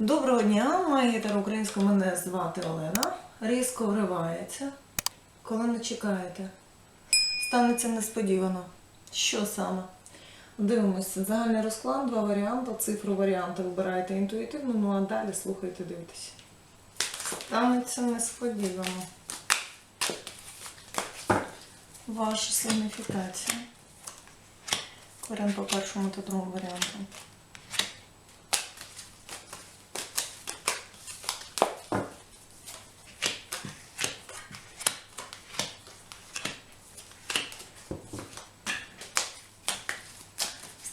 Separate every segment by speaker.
Speaker 1: Доброго дня, магітер українська мене звати Олена. Різко вривається, коли не чекаєте. Станеться несподівано. Що саме? Дивимося. Загальний розклад, два варіанти. Цифру варіанту вибираєте інтуїтивно, ну а далі слухайте, дивитесь. Станеться несподівано. Ваша сигніфікація. Варіант по першому та другому варіанту.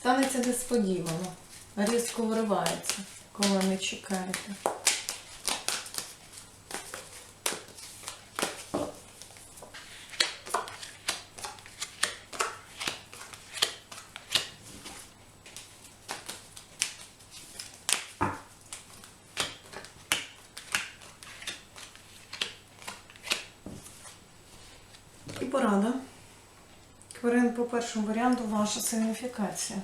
Speaker 1: Станеться несподівано. Різко виривається, коли не чекаєте. І порада. Кварин по першому варіанту ваша сигніфікація.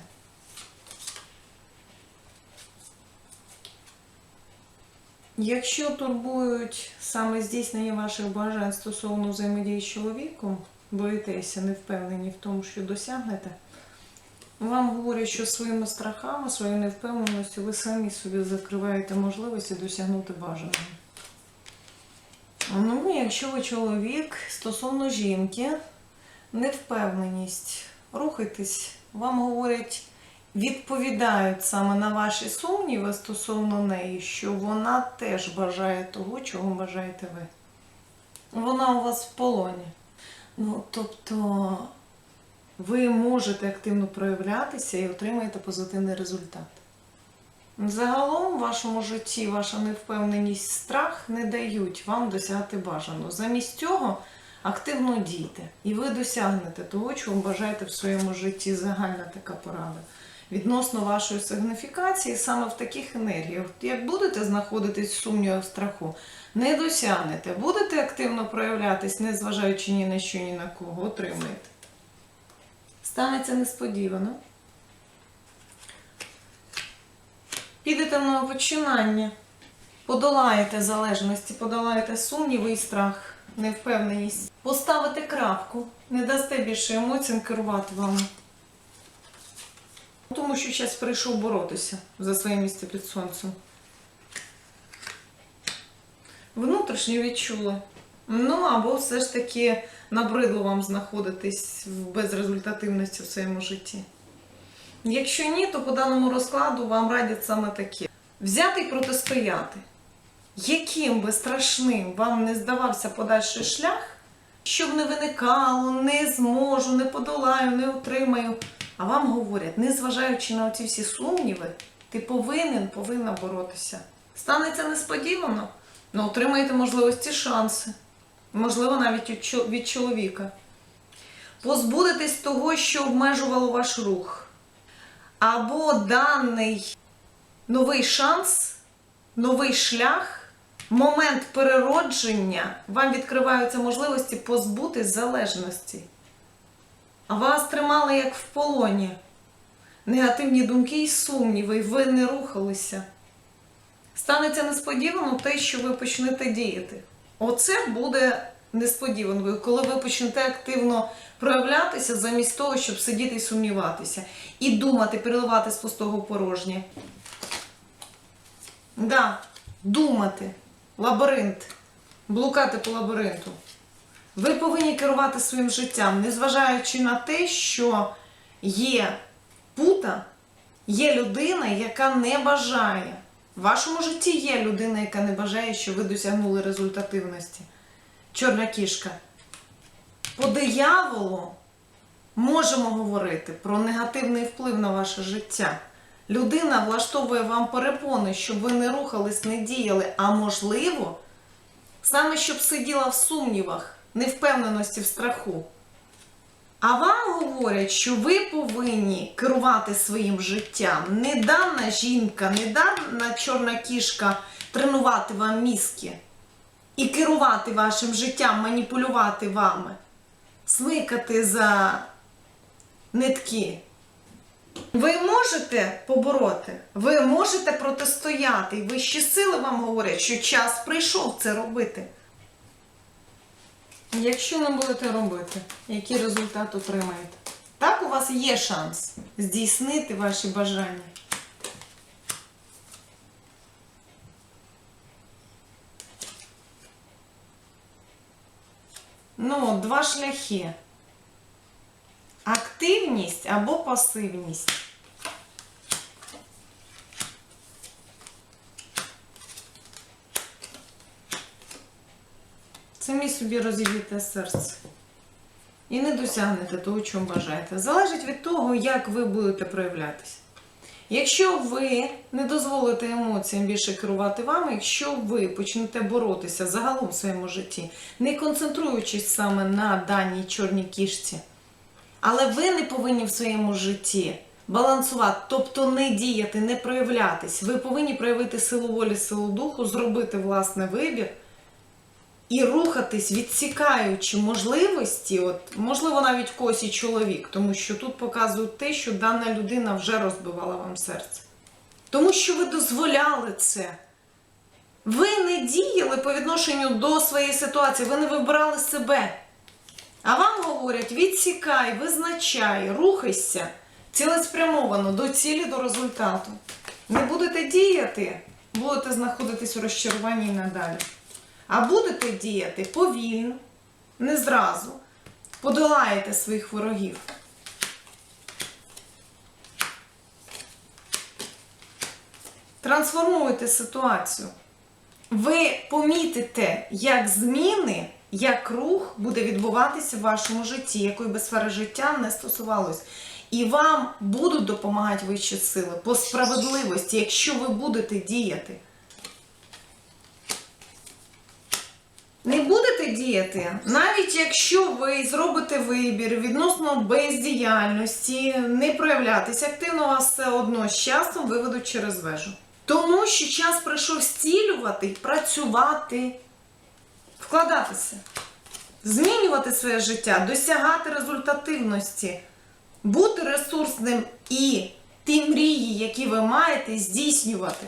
Speaker 1: Якщо турбують саме здійснення ваших бажань стосовно взаємодії з чоловіком, боїтеся, не впевнені в тому, що досягнете, вам говорять, що своїми страхами, своєю невпевненістю ви самі собі закриваєте можливості досягнути бажаного. Ну, якщо ви чоловік стосовно жінки, невпевненість, рухайтесь, вам говорять, відповідають саме на ваші сумніви стосовно неї, що вона теж бажає того, чого бажаєте ви. Вона у вас в полоні. Ну, тобто, ви можете активно проявлятися і отримаєте позитивний результат. Загалом в вашому житті ваша невпевненість, страх не дають вам досягти бажаного. Замість цього активно дійте, і ви досягнете того, чого бажаєте в своєму житті. Загальна така порада. Відносно вашої сигніфікації саме в таких енергіях. Як будете знаходитись в сумнівах страху, не досягнете. Будете активно проявлятись, не зважаючи ні на що, ні на кого, отримаєте. Станеться несподівано. Підете в нове починання, подолаєте залежності, подолаєте сумніви і страх, невпевненість. Поставите крапку, не дасте більше емоціям керувати вами. Тому що час прийшов боротися за своє місце під сонцем. Внутрішньо відчули. Ну, або все ж таки набридло вам знаходитись в безрезультативності в своєму житті. Якщо ні, то по даному розкладу вам радять саме таке: взяти і протистояти. Яким би страшним вам не здавався подальший шлях, щоб не виникало, не зможу, не подолаю, не отримаю. А вам говорять, незважаючи на оці всі сумніви, ти повинен, повинна боротися. Станеться несподівано, але отримаєте можливості, шанси. Можливо, навіть від чоловіка. Позбудетесь того, що обмежувало ваш рух. Або даний новий шанс, новий шлях, момент переродження, вам відкриваються можливості позбутись залежності. А вас тримали як в полоні. Негативні думки і сумніви, і ви не рухалися. Станеться несподівано те, що ви почнете діяти. Оце буде несподіванкою, коли ви почнете активно проявлятися замість того, щоб сидіти і сумніватися. І думати, переливати з пустого порожнє. Да, думати. Лабіринт. Блукати по лабіринту. Ви повинні керувати своїм життям, незважаючи на те, що є пута, є людина, яка не бажає. В вашому житті є людина, яка не бажає, що ви досягнули результативності. Чорна кішка. По дияволу можемо говорити про негативний вплив на ваше життя. Людина влаштовує вам перепони, щоб ви не рухались, не діяли, а можливо, саме щоб сиділа в сумнівах, невпевненості в страху. А вам говорять, що ви повинні керувати своїм життям. Не дана жінка, не дана чорна кішка тренувати вам мізки і керувати вашим життям, маніпулювати вами, смикати за нитки. Ви можете побороти, ви можете протистояти, і вищі сили вам говорять, що час прийшов це робити. Якщо не будете робити, який результат отримаєте? Так у вас є шанс здійснити ваші бажання. Ну, два шляхи. Активність або пасивність. Самі собі розіб'єте серце. І не досягнете того, чого бажаєте. Залежить від того, як ви будете проявлятися. Якщо ви не дозволите емоціям більше керувати вами, якщо ви почнете боротися загалом в своєму житті, не концентруючись саме на даній чорній кішці, але ви не повинні в своєму житті балансувати, тобто не діяти, не проявлятись. Ви повинні проявити силу волі, силу духу, зробити власний вибір і рухатись, відсікаючи можливості, от, можливо, навіть когось і чоловік, тому що тут показують те, що дана людина вже розбивала вам серце. Тому що ви дозволяли це. Ви не діяли по відношенню до своєї ситуації, ви не вибирали себе. А вам говорять: відсікай, визначай, рухайся цілеспрямовано до цілі, до результату. Не будете діяти, будете знаходитись у розчаруванні і надалі. А будете діяти повільно, не зразу. Подолаєте своїх ворогів. Трансформуйте ситуацію. Ви помітите, як зміни, як рух буде відбуватися в вашому житті, якої би сфери життя не стосувалось. І вам будуть допомагати вищі сили по справедливості, якщо ви будете діяти. Не будете діяти, навіть якщо ви зробите вибір відносно бездіяльності, не проявлятися активно, вас все одно з часом виведуть через вежу. Тому що час прийшов стілювати, працювати, вкладатися, змінювати своє життя, досягати результативності, бути ресурсним і ті мрії, які ви маєте, здійснювати.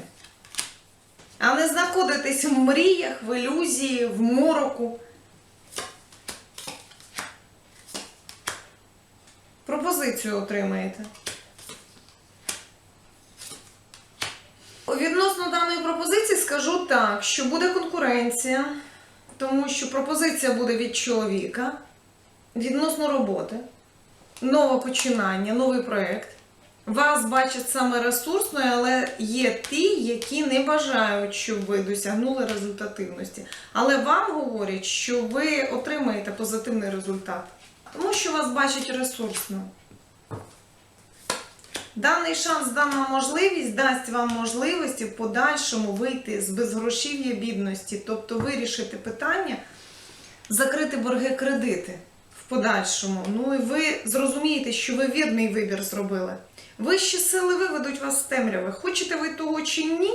Speaker 1: А не знаходитись в мріях, в ілюзії, в мороку. Пропозицію отримаєте. Відносно даної пропозиції скажу так, що буде конкуренція, тому що пропозиція буде від чоловіка відносно роботи, нове починання, новий проєкт. Вас бачать саме ресурсною, але є ті, які не бажають, щоб ви досягнули результативності. Але вам говорять, що ви отримаєте позитивний результат, тому що вас бачать ресурсно. Даний шанс, дана можливість дасть вам можливості в подальшому вийти з безгрошів'я бідності, тобто вирішити питання, закрити борги кредити в подальшому. Ну і ви зрозумієте, що ви вірний вибір зробили. Вищі сили виведуть вас з темряви. Хочете ви того чи ні,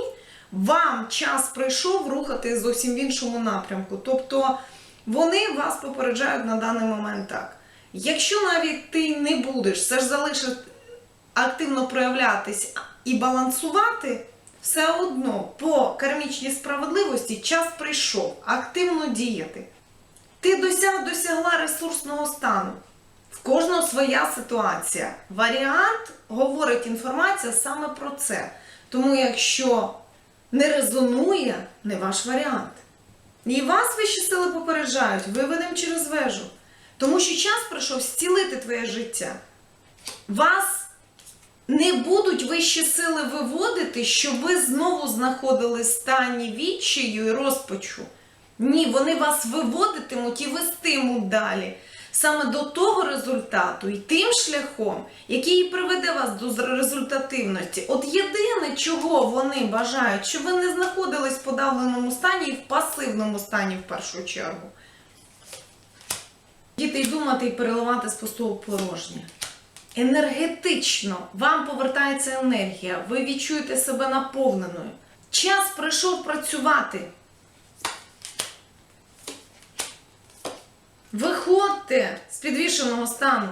Speaker 1: вам час прийшов рухати зовсім в іншому напрямку. Тобто вони вас попереджають на даний момент так. Якщо навіть ти не будеш все ж залишиш активно проявлятись і балансувати, все одно по кармічній справедливості час прийшов активно діяти. Ти досяг, досягла ресурсного стану. В кожного своя ситуація. Варіант говорить інформація саме про це. Тому якщо не резонує, не ваш варіант. І вас вищі сили попереджають, виведемо через вежу. Тому що час прийшов зцілити твоє життя. Вас не будуть вищі сили виводити, щоб ви знову знаходили стані відчаю і розпачу. Ні, вони вас виводитимуть і вестимуть далі. Саме до того результату і тим шляхом, який і приведе вас до результативності. От єдине, чого вони бажають, щоб ви не знаходились в подавленому стані і в пасивному стані в першу чергу. Діти й думати і переливати з пустого порожнє. Енергетично вам повертається енергія, ви відчуєте себе наповненою. Час прийшов працювати. Виходьте з підвішеного стану,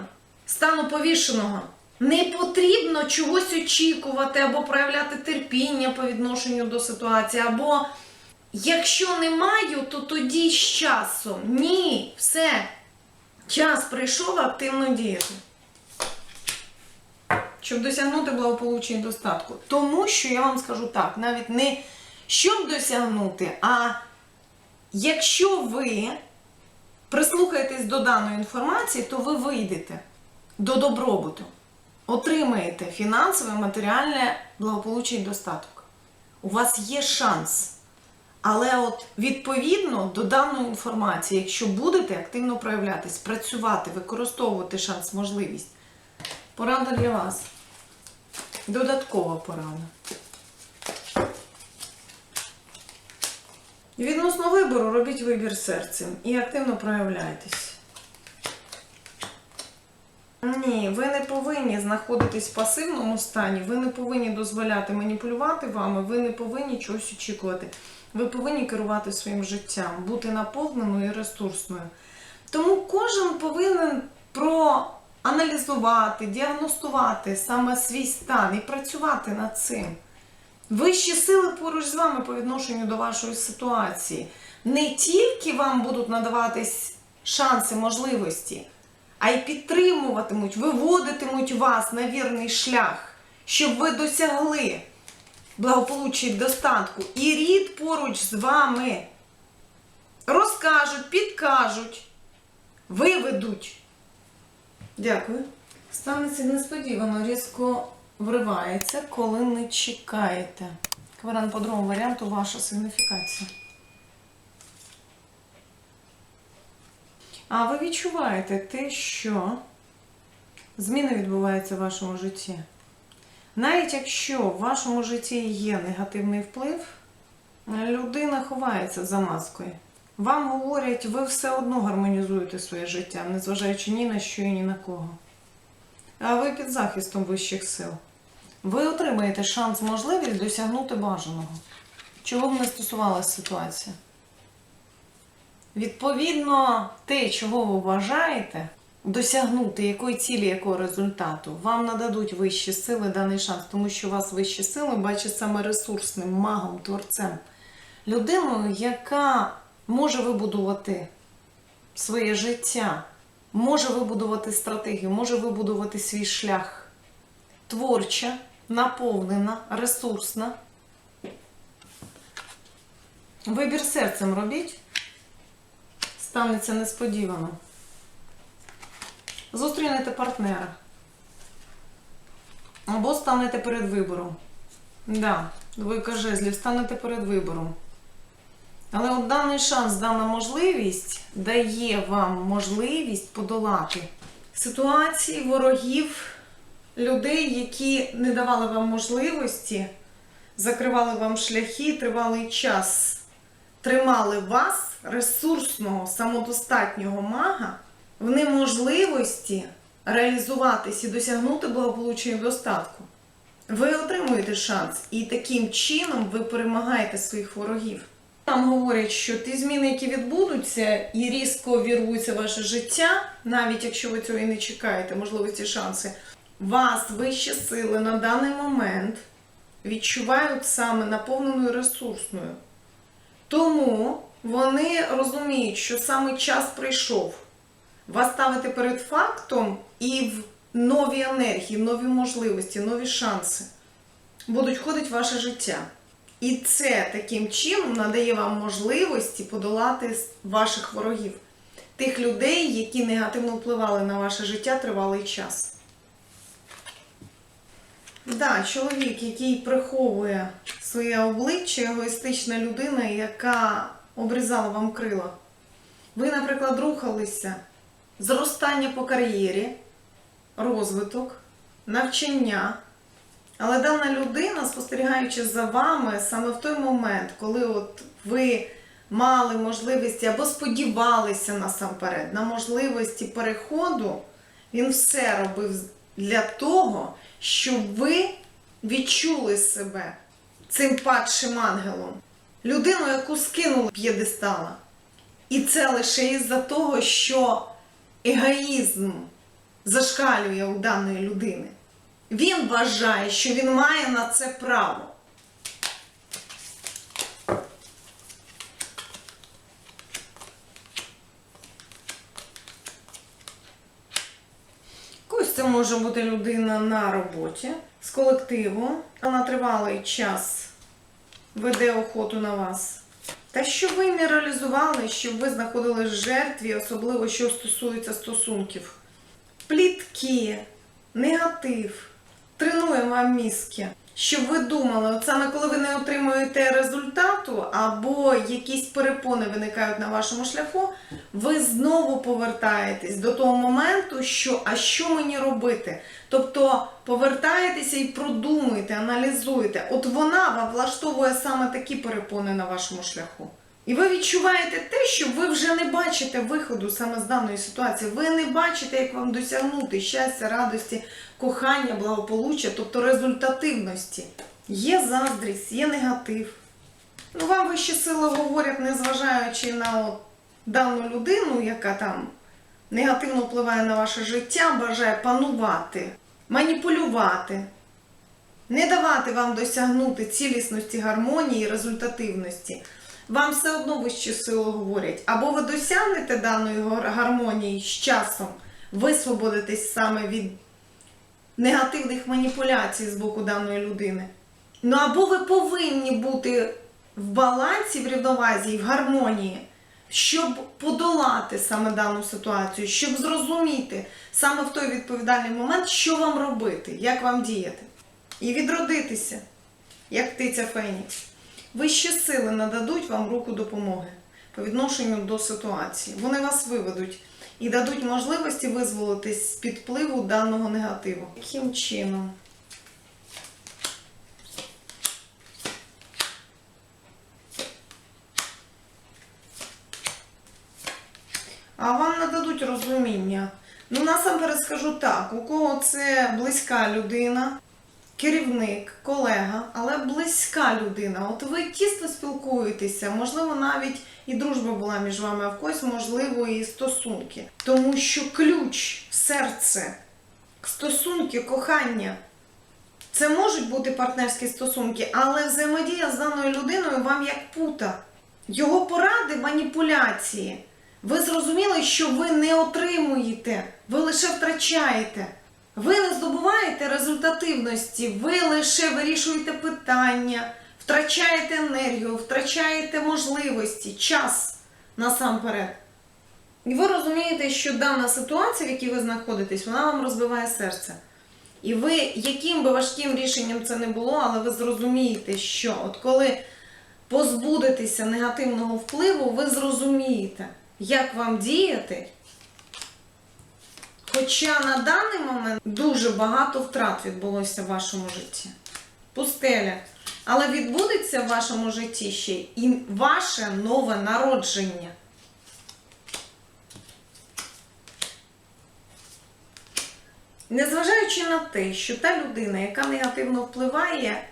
Speaker 1: стану повішеного. Не потрібно чогось очікувати або проявляти терпіння по відношенню до ситуації, або якщо не маю, то тоді з часом. Ні, все. Час прийшов активно діяти. Щоб досягнути благополуччя і достатку. Тому що я вам скажу так, навіть не щоб досягнути, а якщо ви прислухаєтесь до даної інформації, то ви вийдете до добробуту, отримаєте фінансове, матеріальне благополуччя і достаток. У вас є шанс. Але от відповідно до даної інформації, якщо будете активно проявлятись, працювати, використовувати шанс, можливість, порада для вас. Додаткова порада. Відносно вибору робіть вибір серцем і активно проявляйтесь. Ні, ви не повинні знаходитись в пасивному стані, ви не повинні дозволяти маніпулювати вами, ви не повинні чогось очікувати. Ви повинні керувати своїм життям, бути наповненою і ресурсною. Тому кожен повинен проаналізувати, діагностувати саме свій стан і працювати над цим. Вищі сили поруч з вами по відношенню до вашої ситуації. Не тільки вам будуть надаватись шанси, можливості, а й підтримуватимуть, виводитимуть вас на вірний шлях, щоб ви досягли благополуччя і достатку. І рід поруч з вами розкажуть, підкажуть, виведуть. Дякую. Станеться несподівано, різко вривається, коли не чекаєте. Кваран по другому варіанту ваша сигніфікація. А ви відчуваєте те, що зміни відбуваються в вашому житті. Навіть якщо в вашому житті є негативний вплив, людина ховається за маскою. Вам говорять, ви все одно гармонізуєте своє життя, незважаючи ні на що і ні на кого. А ви під захистом вищих сил. Ви отримаєте шанс, можливість досягнути бажаного. Чого б не стосувалася ситуація? Відповідно, те, чого ви вважаєте, досягнути якої цілі, якого результату, вам нададуть вищі сили даний шанс, тому що вас вищі сили бачать саме ресурсним магом, творцем, людиною, яка може вибудувати своє життя, може вибудувати стратегію, може вибудувати свій шлях. Творча, наповнена, ресурсна. Вибір серцем робіть. Станеться несподівано. Зустрінете партнера. Або станете перед вибором. Да, двойка жезлів, станете перед вибором. Але от даний шанс, дана можливість дає вам можливість подолати ситуації ворогів, людей, які не давали вам можливості, закривали вам шляхи тривалий час, тримали вас, ресурсного, самодостатнього мага, в неможливості реалізуватись і досягнути благополуччя і достатку. Ви отримуєте шанс, і таким чином ви перемагаєте своїх ворогів. Нам говорять, що ті зміни, які відбудуться і різко вірвуться ваше життя, навіть якщо ви цього і не чекаєте, можливо, ці шанси, вас вищі сили на даний момент відчувають саме наповненою ресурсною. Тому вони розуміють, що саме час прийшов вас ставити перед фактом і в нові енергії, нові можливості, нові шанси будуть входити в ваше життя. І це таким чином надає вам можливості подолати ваших ворогів, тих людей, які негативно впливали на ваше життя тривалий час. Да, чоловік, який приховує своє обличчя, егоїстична людина, яка обрізала вам крила. Ви, наприклад, рухалися зростання по кар'єрі, розвиток, навчання. Але дана людина, спостерігаючи за вами саме в той момент, коли от ви мали можливість або сподівалися насамперед на можливості переходу, він все робив для того, щоб ви відчули себе цим падшим ангелом, людину, яку скинули п'єдестала. І це лише із-за того, що егоїзм зашкалює у даної людини. Він вважає, що він має на це право. Когось це може бути людина на роботі з колективу, а на тривалий час веде охоту на вас. Та щоб ви не реалізували, щоб ви знаходились в жертві, особливо що стосується стосунків. Плітки, негатив, тренує вам мізки. Щоб ви думали, от саме коли ви не отримуєте результату, або якісь перепони виникають на вашому шляху, ви знову повертаєтесь до того моменту, що а що мені робити? Тобто повертаєтеся і продумуєте, аналізуєте. От вона вам влаштовує саме такі перепони на вашому шляху. І ви відчуваєте те, що ви вже не бачите виходу саме з даної ситуації. Ви не бачите, як вам досягнути щастя, радості, кохання, благополуччя, тобто результативності. Є заздрість, є негатив. Ну, вам вищі сили говорять, незважаючи на от дану людину, яка там негативно впливає на ваше життя, бажає панувати, маніпулювати, не давати вам досягнути цілісності, гармонії, результативності. Вам все одно вищі сили говорять, або ви досягнете даної гармонії з часом, висвободитесь саме від негативних маніпуляцій з боку даної людини. Ну або ви повинні бути в балансі, в рівновазі, в гармонії, щоб подолати саме дану ситуацію, щоб зрозуміти саме в той відповідальний момент, що вам робити, як вам діяти. І відродитися, як птиця Фенікс. Вищі сили нададуть вам руку допомоги по відношенню до ситуації. Вони вас виведуть і дадуть можливості визволитись з-під впливу даного негативу. Яким чином? А вам нададуть розуміння. Ну, насамперед скажу так: у кого це близька людина, керівник, колега, але близька людина. От ви тісно спілкуєтеся, можливо, навіть і дружба була між вами, а в когось, можливо, і стосунки. Тому що ключ, серце, стосунки, кохання. Це можуть бути партнерські стосунки, але взаємодія з даною людиною вам як пута. Його поради маніпуляції. Ви зрозуміли, що ви не отримуєте, ви лише втрачаєте. Ви не здобуваєте результативності, ви лише вирішуєте питання, втрачаєте енергію, втрачаєте можливості, час насамперед. І ви розумієте, що дана ситуація, в якій ви знаходитесь, вона вам розбиває серце. І ви, яким би важким рішенням це не було, але ви зрозумієте, що от коли позбудетеся негативного впливу, ви зрозумієте, як вам діяти. Хоча на даний момент дуже багато втрат відбулося в вашому житті. Пустеля. Але відбудеться в вашому житті ще і ваше нове народження. Незважаючи на те, що та людина, яка негативно впливає,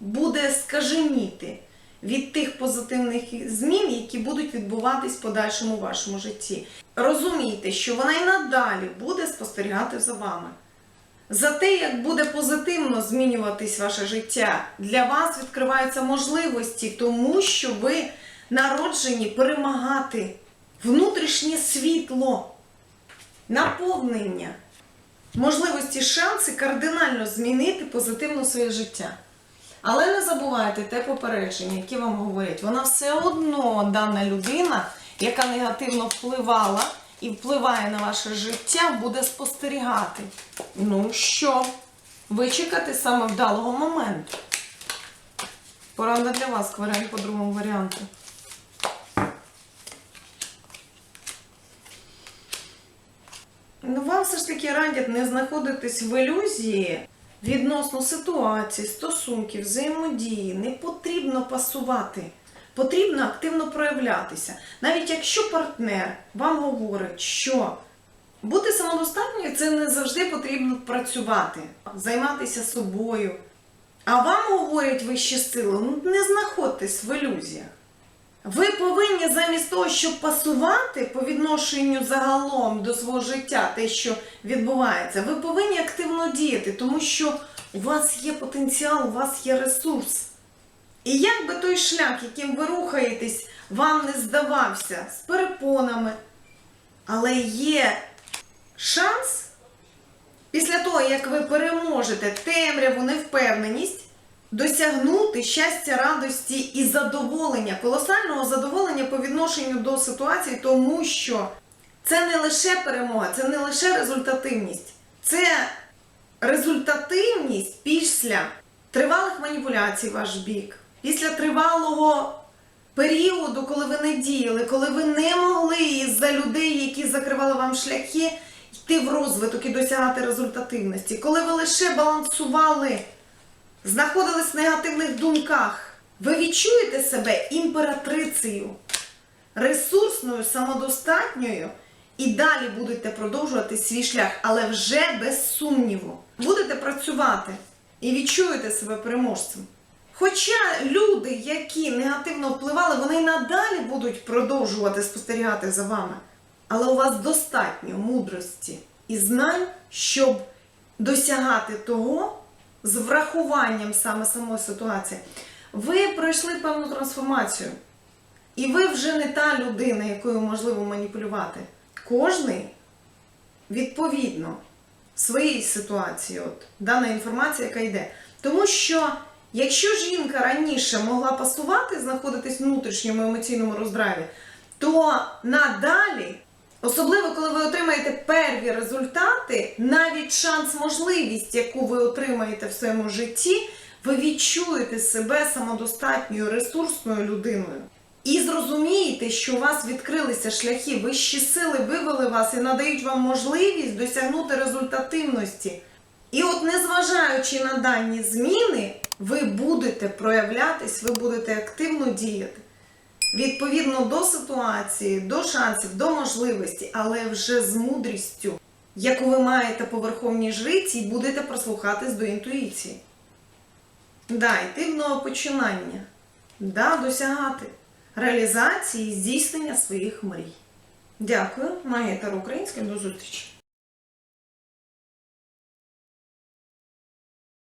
Speaker 1: буде скаженіти від тих позитивних змін, які будуть відбуватись в подальшому вашому житті. Розумійте, що вона і надалі буде спостерігати за вами. За те, як буде позитивно змінюватись ваше життя, для вас відкриваються можливості, тому що ви народжені перемагати внутрішнє світло, наповнення, можливості, шанси кардинально змінити позитивно своє життя. Але не забувайте те попередження, яке вам говорять. Вона все одно дана людина, яка негативно впливала і впливає на ваше життя, буде спостерігати. Ну що, вичекати саме вдалого моменту. Порада для вас, кваріант по другому варіанту. Ну, вам все ж таки радять не знаходитись в ілюзії відносно ситуації, стосунків, взаємодії. Не потрібно пасувати. Потрібно активно проявлятися. Навіть якщо партнер вам говорить, що бути самодостатньою це не завжди потрібно працювати, займатися собою. А вам говорять вищі сили, ну не знаходьтесь в ілюзіях. Ви повинні замість того, щоб пасувати по відношенню загалом до свого життя, те, що відбувається, ви повинні активно діяти, тому що у вас є потенціал, у вас є ресурс. І як би той шлях, яким ви рухаєтесь, вам не здавався з перепонами, але є шанс після того, як ви переможете темряву, невпевненість, досягнути щастя, радості і задоволення, колосального задоволення по відношенню до ситуації, тому що це не лише перемога, це не лише результативність, це результативність після тривалих маніпуляцій ваш бік, після тривалого періоду, коли ви не діяли, коли ви не могли із-за людей, які закривали вам шляхи, йти в розвиток і досягати результативності, коли ви лише балансували, знаходились в негативних думках, ви відчуєте себе імператрицею, ресурсною, самодостатньою. І далі будете продовжувати свій шлях, але вже без сумніву. Будете працювати і відчуєте себе переможцем. Хоча люди, які негативно впливали, вони й надалі будуть продовжувати спостерігати за вами. Але у вас достатньо мудрості і знань, щоб досягати того з врахуванням саме самої ситуації. Ви пройшли певну трансформацію. І ви вже не та людина, якою можливо маніпулювати. Кожний відповідно своїй ситуації, от дана інформація, яка йде. Тому що якщо жінка раніше могла пасувати, знаходитись в внутрішньому емоційному роздраві, то надалі, особливо коли ви отримаєте перві результати, навіть шанс, можливість, яку ви отримаєте в своєму житті, ви відчуєте себе самодостатньою ресурсною людиною. І зрозумієте, що у вас відкрилися шляхи, вищі сили вивели вас і надають вам можливість досягнути результативності. І от, незважаючи на дані зміни, ви будете проявлятись, ви будете активно діяти. Відповідно до ситуації, до шансів, до можливості, але вже з мудрістю, яку ви маєте по верховній жриці, і будете прислухатись до інтуїції. Да, йти в новопочинання, да, досягати реалізації здійснення своїх мрій. Дякую, Магія Таро Українська, до зустрічі!